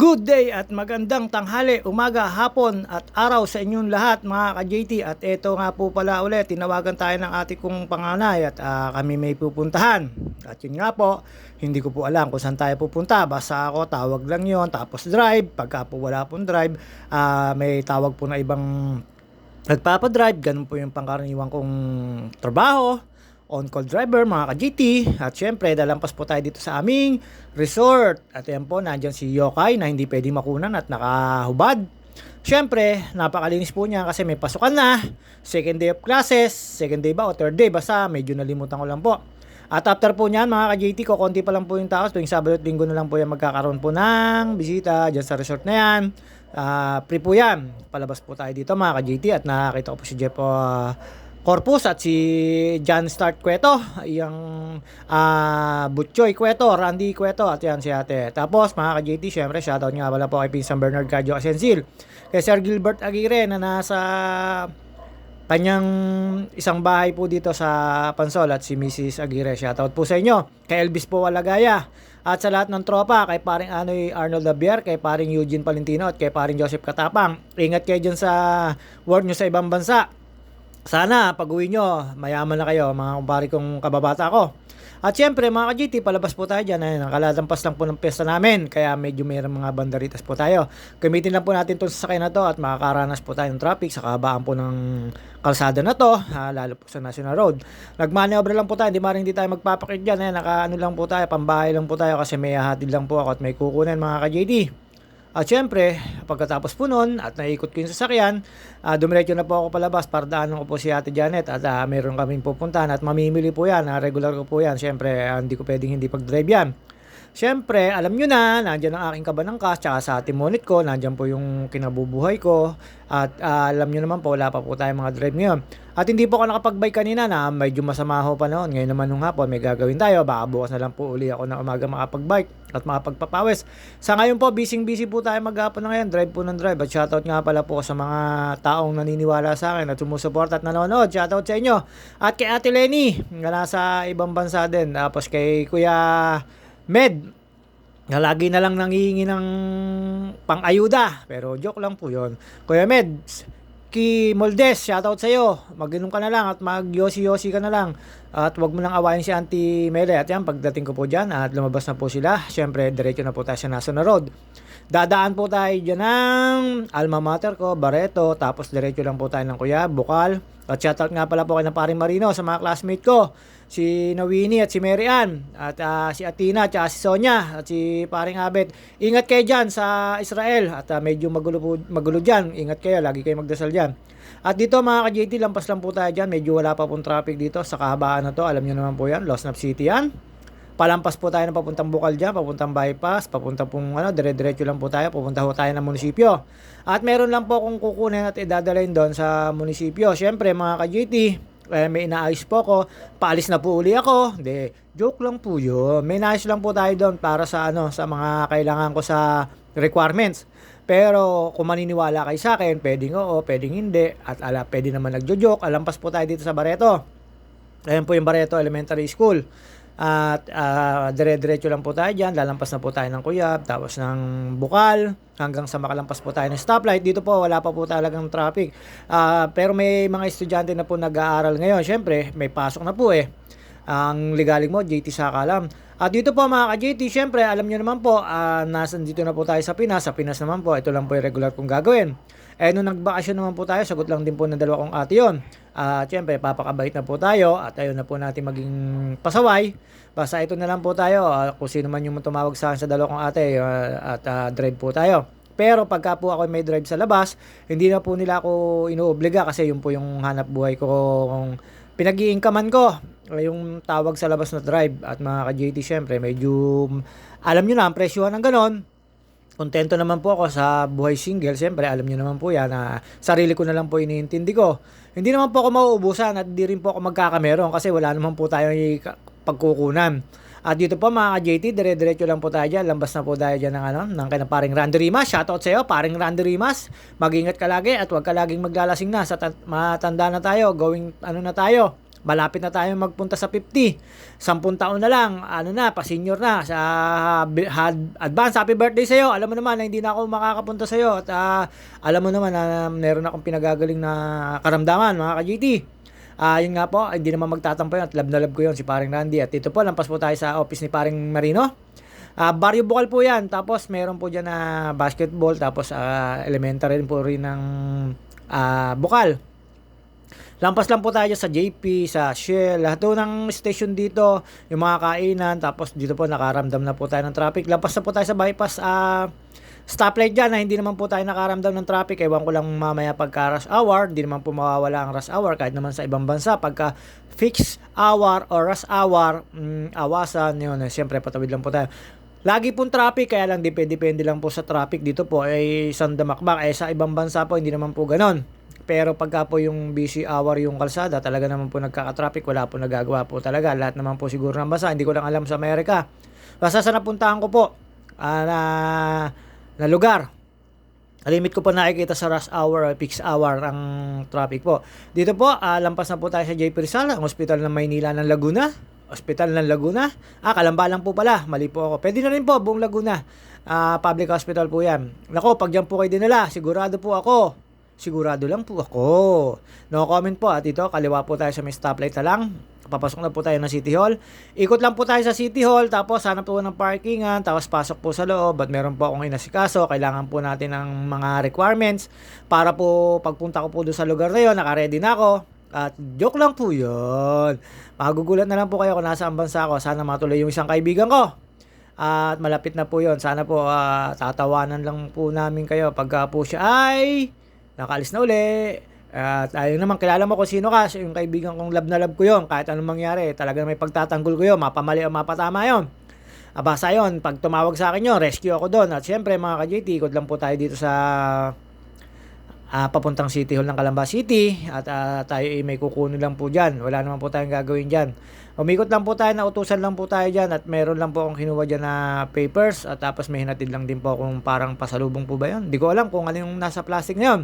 Good day at magandang tanghali, umaga, hapon at araw sa inyong lahat mga ka-JT At ito nga po pala ulit, tinawagan tayo ng ating kong panganay at ah, kami may pupuntahan. At yun nga po, hindi ko po alam kung saan tayo pupunta. Basta ako tawag lang yon tapos drive. Pagka po wala pong drive, ah, may tawag po na ibang nagpapadrive Ganun po yung pangkaraniwan kong trabaho on-call driver, mga ka-GT. At syempre, dalampas po tayo dito sa aming resort. At yan po, nandyan si Yokai na hindi pwede makunan at nakahubad. Syempre, napakalinis po niya kasi may pasukan na. Second day of classes, second day ba o third day, basta medyo nalimutan ko lang po. At after po niyan, mga ka-JT ko, konti pa lang po yung tao. Tuwing Sabado at Linggo na lang po yan magkakaroon po ng bisita dyan sa resort na yan. Ah, free po yan. Palabas po tayo dito mga ka-JT at nakakita ko po si Jeff uh, Corpus at si John Start Cueto, yung ah Butchoy Cueto, Randy Cueto at yan si ate. Tapos mga ka-JT, syempre shoutout nga pala po kay Pinsan Bernard Cardio Asensil, kay Sir Gilbert Aguirre na nasa kanyang isang bahay po dito sa Pansol at si Mrs. Aguirre. Shoutout po sa inyo. Kay Elvis po Walagaya. At sa lahat ng tropa, kay paring Anoy Arnold Labier, kay paring Eugene Palentino at kay paring Joseph Katapang. Ingat kayo dyan sa work nyo sa ibang bansa. Sana pag uwi nyo, mayaman na kayo mga kumpari kong kababata ko. At syempre mga ka-GT, palabas po tayo dyan. Ayun, nakalalampas lang po ng pesta namin. Kaya medyo mayroong mga banderitas po tayo. Gamitin lang po natin itong sasakyan na to at makakaranas po tayo ng traffic sa kahabaan po ng kalsada na to. Ha, lalo po sa National Road. Nagmanobra lang po tayo. Hindi maring hindi tayo magpapakit dyan. Ayun, naka ano lang po tayo. Pambahay lang po tayo kasi may hatid lang po ako at may kukunan mga ka-JT. At syempre, pagkatapos po nun at naikot ko yung sasakyan, uh, dumiretso na po ako palabas para daanan ko po si Ate Janet at uh, meron kaming pupuntahan at mamimili po yan, uh, regular ko po yan. Syempre, uh, hindi ko pwedeng hindi pag-drive yan. Siyempre, alam nyo na, nandiyan ang aking kabanangkas, tsaka sa timonit ko, nandiyan po yung kinabubuhay ko. At uh, alam nyo naman po, wala pa po tayong mga drive ngayon. At hindi po ako nakapag-bike kanina na medyo masama ho pa noon. Ngayon naman nung hapon, may gagawin tayo. Baka bukas na lang po uli ako na umaga makapag-bike at makapagpapawis. Sa ngayon po, busy-busy po tayo maghapon na ngayon. Drive po ng drive. At shoutout nga pala po sa mga taong naniniwala sa akin at sumusuport at nanonood. Shoutout sa inyo. At kay Ate Lenny, na nasa ibang bansa din. Tapos kay Kuya Med, na lagi na lang nangihingi ng pang-ayuda. Pero joke lang po yon. Kuya Med, Ki Moldes, shoutout sa iyo. Mag-inom ka na lang at mag-yosi-yosi ka na lang. At wag mo nang awayin si Auntie Mele. At yan, pagdating ko po dyan at lumabas na po sila, syempre, diretso na po tayo sa National Road. Dadaan po tayo dyan ng alma mater ko, Barreto, tapos diretso lang po tayo ng Kuya, Bukal. At shoutout nga pala po kay na Marino sa mga classmate ko si Nawini at si Mary Ann at uh, si Atina at si Sonia at si paring Abet. Ingat kayo dyan sa Israel at uh, medyo magulo, po, magulo dyan. Ingat kayo, lagi kayo magdasal dyan. At dito mga ka-JT, lampas lang po tayo dyan. Medyo wala pa pong traffic dito sa kahabaan na to. Alam nyo naman po yan, Lost Nap City yan. Palampas po tayo ng papuntang Bukal dyan, papuntang bypass, papunta pong ano, dire-diretso lang po tayo, pupunta po tayo ng munisipyo. At meron lang po akong kukunin at idadalhin doon sa munisipyo. Siyempre mga ka-JT, eh, may inaayos po ako, paalis na po uli ako. Hindi, joke lang po yun. May inaayos lang po tayo doon para sa ano, sa mga kailangan ko sa requirements. Pero kung maniniwala kayo sa akin, pwedeng oo, pwedeng hindi. At ala, pwede naman nagjo-joke. Alampas po tayo dito sa Barreto. Ayan po yung Barreto Elementary School. At uh, dire-diretso lang po tayo dyan. Lalampas na po tayo ng Kuyab, tapos ng Bukal, hanggang sa makalampas po tayo ng stoplight. Dito po, wala pa po talagang traffic. Uh, pero may mga estudyante na po nag-aaral ngayon. Siyempre, may pasok na po eh. Ang ligaling mo, JT Sakalam. At dito po mga ka-JT, syempre, alam nyo naman po, uh, nasa dito na po tayo sa Pinas. Sa Pinas naman po, ito lang po yung regular kong gagawin. Eh, nung nagbakasyon naman po tayo, sagot lang din po ng dalawa kong ate yun. At uh, syempre, papakabait na po tayo at ayun na po natin maging pasaway. Basta ito na lang po tayo. Uh, kung sino man yung tumawag sa akin sa dalawa kong ate uh, at uh, drive po tayo. Pero pagka po ako may drive sa labas, hindi na po nila ako inuobliga kasi yun po yung hanap buhay ko kung pinag-iingkaman ko yung tawag sa labas na drive at mga ka-JT syempre medyo alam nyo na ang presyohan ng ganon kontento naman po ako sa buhay single syempre alam nyo naman po yan na sarili ko na lang po iniintindi ko hindi naman po ako mauubusan at hindi rin po ako magkakameron kasi wala naman po tayo pagkukunan at dito po mga JT, dire-diretso lang po tayo dyan. Lambas na po tayo dyan ng, ano, ng kaya paring Randy Rimas. Shoutout sa iyo, paring Randy Rimas. Mag-ingat ka lagi at huwag ka laging maglalasing na. Sa matanda na tayo, going ano na tayo. Malapit na tayo magpunta sa 50. 10 taon na lang, ano na, pa-senior na sa had- advance happy birthday sa iyo. Alam mo naman na hindi na ako makakapunta sa iyo at ah, alam mo naman na meron akong pinagagaling na karamdaman mga ka-GT. Ah, yun nga po, hindi naman magtatampo yun at love na love ko yun si paring Randy. At dito po, lampas po tayo sa office ni paring Marino. Ah, barrio bukal po yan. Tapos meron po dyan na basketball. Tapos ah, elementary rin po rin ng ah, bukal. Lampas lang po tayo sa JP, sa Shell, lahat po ng station dito, yung mga kainan, tapos dito po nakaramdam na po tayo ng traffic. Lampas na po tayo sa bypass, ah, stoplight dyan na hindi naman po tayo nakaramdam ng traffic. Ewan ko lang mamaya pagka rush hour, hindi naman po mawawala ang rush hour kahit naman sa ibang bansa. Pagka fixed hour or rush hour, mm, awasan, yun, eh, siyempre patawid lang po tayo. Lagi pong traffic, kaya lang depende-depende lang po sa traffic dito po ay isang damakbak. Eh sa ibang bansa po, hindi naman po ganon. Pero pagka po yung busy hour yung kalsada, talaga naman po nagkaka-traffic, wala po nagagawa po talaga. Lahat naman po siguro ng bansa, hindi ko lang alam sa Amerika. Basta sa napuntahan ko po, ah, na, na lugar, Limit ko po nakikita sa rush hour fixed hour ang traffic po. Dito po, ah, lampas na po tayo sa JP Rizal, ang ospital ng Maynila ng Laguna. Ospital ng Laguna. Ah, Kalamba lang po pala. Mali po ako. Pwede na rin po, buong Laguna. Ah, public hospital po yan. Nako, pag dyan po kayo dinala, sigurado po ako. Sigurado lang po ako. No comment po. At ito, kaliwa po tayo sa may stoplight na lang. Papasok na po tayo ng City Hall. Ikot lang po tayo sa City Hall. Tapos, hanap po ng parkingan. Tapos, pasok po sa loob. At meron po akong inasikaso. Kailangan po natin ng mga requirements. Para po, pagpunta ko po doon sa lugar na yun, nakaready na ako. At joke lang po yun. Magugulat na lang po kayo kung nasa ang bansa ko. Sana matuloy yung isang kaibigan ko. At malapit na po yon Sana po ah, tatawanan lang po namin kayo pagka po siya ay nakaalis na uli. At ayun naman, kilala mo kung sino ka. Siya Yung kaibigan kong love na love ko yon Kahit anong mangyari, talagang may pagtatanggol ko yun. Mapamali o mapatama yon basta yun, pag tumawag sa akin yun, rescue ako doon. At syempre mga ka-JT, ikot lang po tayo dito sa ah, papuntang City Hall ng Calamba City at ah, tayo ay may kukunin lang po dyan. Wala naman po tayong gagawin dyan. Umikot lang po tayo, nautusan lang po tayo dyan at meron lang po akong kinuha dyan na papers at tapos may hinatid lang din po akong parang pasalubong po ba yun. Hindi ko alam kung ano yung nasa plastic na yun.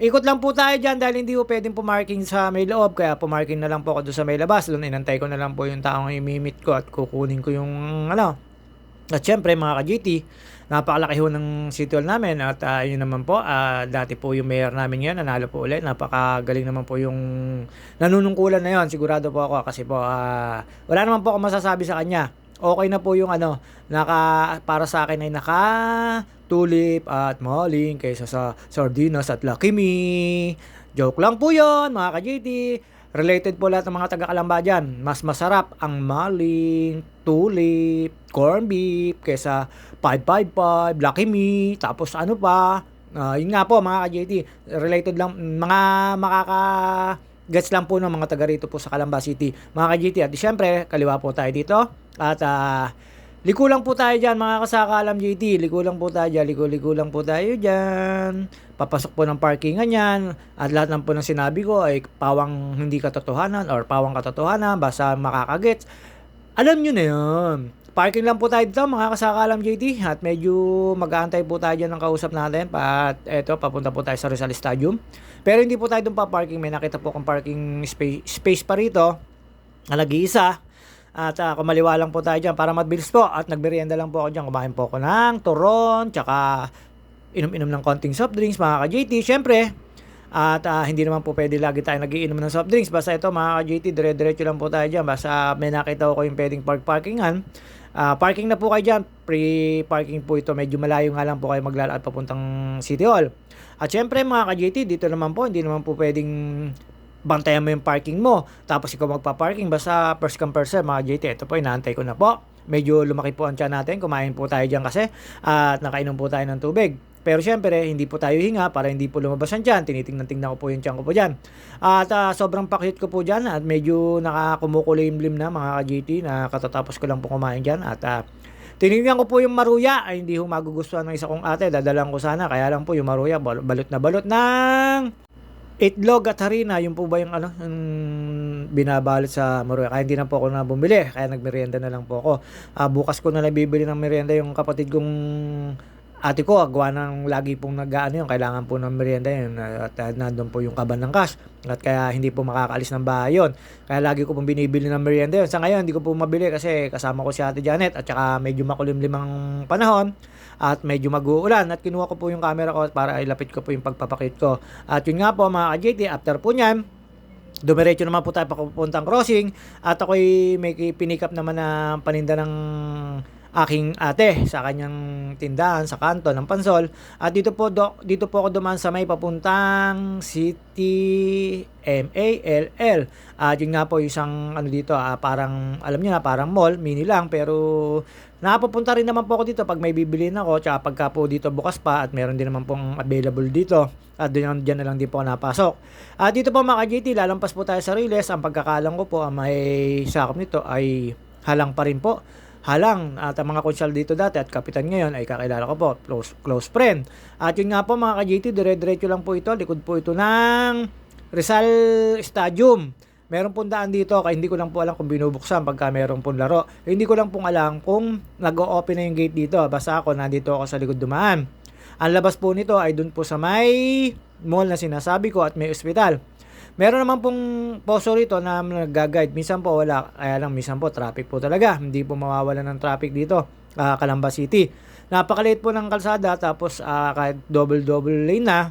Ikot lang po tayo dyan dahil hindi po pwedeng pumarking sa may loob kaya pumarking na lang po ako doon sa may labas. Doon inantay ko na lang po yung taong imimit ko at kukunin ko yung ano. At syempre mga ka-GT, napakalaki ho ng city hall namin at ah, yun naman po, ah, dati po yung mayor namin ngayon, nanalo po ulit. Napakagaling naman po yung nanunungkulan na yon sigurado po ako kasi po ah, wala naman po ako masasabi sa kanya. Okay na po yung ano, naka, para sa akin ay naka tulip at maling kaysa sa sardinas at Me. Joke lang po yon mga ka-JT. Related po lahat ng mga taga-Kalamba dyan. Mas masarap ang maling, tulip, corn beef kaysa 555, Lucky Me, tapos ano pa. Ah, yun nga po mga ka-JT. Related lang, mga makaka gets lang po ng mga taga rito po sa Calamba City. Mga ka-GT at syempre, kaliwa po tayo dito. At ah, liko lang po tayo dyan mga kasakalam GT. Liko lang po tayo dyan. Liko-liko lang po tayo dyan. Papasok po ng parkingan yan. At lahat ng po ng sinabi ko ay pawang hindi katotohanan or pawang katotohanan. Basta makakagets. Alam nyo na yun. Parking lang po tayo dito mga kasakalam JT at medyo mag-aantay po tayo dyan ng kausap natin at eto papunta po tayo sa Rizal Stadium pero hindi po tayo doon pa parking may nakita po kong parking space, space pa rito na nag-iisa at uh, kumaliwa lang po tayo dyan para mabilis po at nagmerienda lang po ako dyan kumain po ako ng turon tsaka inom-inom ng konting soft drinks mga ka-JT syempre at ah, hindi naman po pwede lagi tayo nagiinom ng soft drinks. Basta ito mga ka-JT, dire-diretso lang po tayo dyan. Basta may nakita ko yung pwedeng park parkingan. Ah, parking na po kayo dyan. Free parking po ito. Medyo malayo nga lang po kayo maglalakad papuntang City Hall. At syempre mga ka-JT, dito naman po, hindi naman po pwedeng bantayan mo yung parking mo. Tapos ikaw magpa-parking. Basta first come first serve mga JT. Ito po, inaantay ko na po. Medyo lumaki po ang tiyan natin. Kumain po tayo dyan kasi. At nakainom po tayo ng tubig. Pero syempre, hindi po tayo hinga para hindi po lumabas ang tiyan. Tinitingnan-tingnan ko po yung tiyan ko po dyan. At ah, sobrang pakit ko po dyan at medyo nakakumukulimlim na mga ka-GT na katatapos ko lang po kumain dyan. At ah, tinignan ko po yung maruya ay hindi ho magugustuhan ng isa kong ate. Dadalang ko sana. Kaya lang po yung maruya bal- balot na balot ng itlog at harina. Yung po ba yung ano, yung binabalot sa maruya. Kaya hindi na po ako na bumili. Kaya nagmerienda na lang po ako. Ah, bukas ko na lang bibili ng merienda yung kapatid kong ate ko, gawa ng lagi pong nag-ano yun, kailangan po ng merienda yun at uh, nandun po yung kaban ng cash at kaya hindi po makakaalis ng bahay yun. Kaya lagi ko pong binibili ng merienda yun. Sa ngayon, hindi ko po mabili kasi kasama ko si ate Janet at saka medyo makulimlim ang panahon at medyo mag-uulan at kinuha ko po yung camera ko para ilapit ko po yung pagpapakit ko. At yun nga po mga ka-JT, after po niyan, Dumiretso naman po tayo papuntang crossing at ako'y may pinikap naman na paninda ng aking ate sa kanyang tindahan sa kanto ng Pansol. At dito po do, dito po ako dumaan sa may papuntang City MALL at yun nga po isang ano dito ah, parang alam niyo na parang mall mini lang. Pero napupunta rin naman po ako dito pag may bibiliin ako. Tsaka pagka po dito bukas pa at meron din naman pong available dito. At dyan, dyan na lang din po ako napasok. At dito po mga JT lalampas po tayo sa Riles ang pagkakalang ko po ang may sakop nito ay halang pa rin po halang at ang mga konsyal dito dati at kapitan ngayon ay kakilala ko po, close, close friend. At yun nga po mga ka-JT, dire-diretso lang po ito, likod po ito ng Rizal Stadium. Meron pong daan dito, kaya hindi ko lang po alam kung binubuksan pagka meron pong laro. Hindi ko lang pong alam kung nag-o-open na yung gate dito. Basta ako, nandito ako sa likod dumaan. Ang labas po nito ay dun po sa may mall na sinasabi ko at may ospital. Meron naman pong poso rito na nag-guide. Minsan po wala. Kaya lang minsan po traffic po talaga. Hindi po mawawala ng traffic dito. Uh, Calamba City. Napakaliit po ng kalsada tapos uh, kahit double-double lane na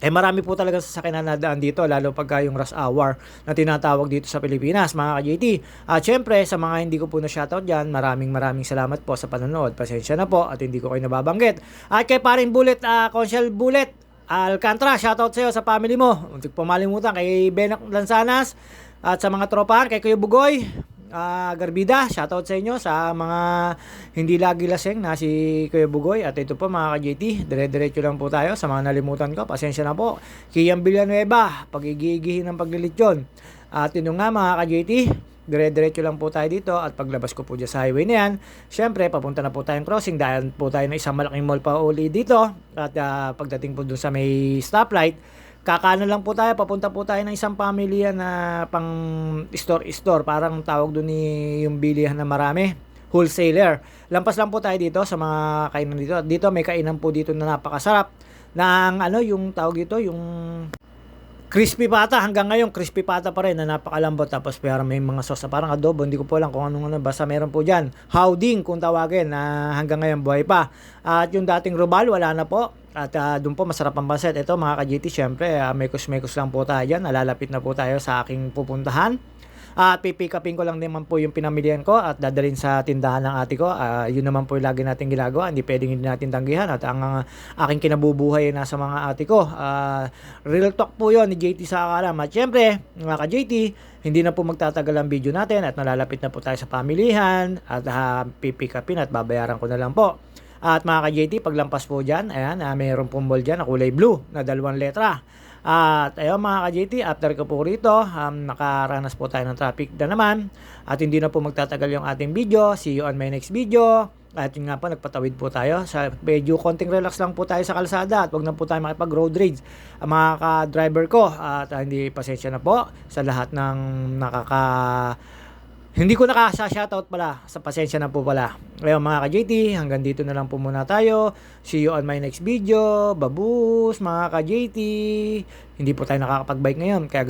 eh marami po talaga sasakyan na nadaan dito lalo pagka yung rush hour na tinatawag dito sa Pilipinas mga ka-JT. At syempre sa mga hindi ko po na shoutout dyan, maraming maraming salamat po sa panonood. Pasensya na po at hindi ko kayo nababanggit. At kay parin Bullet, uh, Conchal Bullet, Alcantara, shoutout sa sa family mo. Hindi po malimutan kay Benak Lansanas at sa mga tropa, kay Kuya Bugoy, uh, Garbida, shoutout sa inyo sa mga hindi lagi laseng na si Kuya Bugoy at ito po mga ka-JT, dire-diretso lang po tayo sa mga nalimutan ko, pasensya na po. Kian Villanueva, pagigigihin ng paglilitsyon. At yun nga mga ka-JT, dire-diretso lang po tayo dito at paglabas ko po dyan sa highway na yan, syempre papunta na po tayong crossing dahil po tayo na isang malaking mall pa uli dito at uh, pagdating po dun sa may stoplight, kakano lang po tayo, papunta po tayo ng isang pamilya na pang store-store, parang tawag doon ni yung bilihan na marami, wholesaler. Lampas lang po tayo dito sa mga kainan dito. Dito may kainan po dito na napakasarap ng ano yung tawag dito, yung crispy pata hanggang ngayon crispy pata pa rin na napakalambot. Tapos pero may mga sauce na parang adobo hindi ko po alam kung anong ano basta meron po diyan howding kung tawagin na hanggang ngayon buhay pa. At yung dating robal wala na po. At uh, doon po masarap ang banset ito mga ka-GT syempre uh, mekos mekos lang po tayo dyan. Nalalapit na po tayo sa aking pupuntahan at pipick upin ko lang naman po yung pinamilihan ko at dadalhin sa tindahan ng ate ko. Uh, yun naman po yung lagi natin ginagawa. Hindi pwedeng hindi natin tanggihan. At ang uh, aking kinabubuhay ay nasa mga ate ko. Uh, real talk po yon ni JT sa akalam. At syempre, mga ka-JT, hindi na po magtatagal ang video natin at nalalapit na po tayo sa pamilihan at uh, pipick upin at babayaran ko na lang po. At mga ka-JT, paglampas po dyan, ayan, uh, mayroon pong ball dyan na kulay blue na dalawang letra. At ayun mga ka-JT, after ko po rito, um, nakaranas po tayo ng traffic na naman. At hindi na po magtatagal yung ating video. See you on my next video. At yun nga po, nagpatawid po tayo. Sa medyo konting relax lang po tayo sa kalsada at wag na po tayo makipag road rage. Ang mga ka-driver ko at uh, hindi pasensya na po sa lahat ng nakaka hindi ko nakasa-shoutout pala. Sa pasensya na po pala. Ngayon mga ka-JT, hanggang dito na lang po muna tayo. See you on my next video. Babus mga ka-JT. Hindi po tayo nakakapag-bike ngayon. Kaya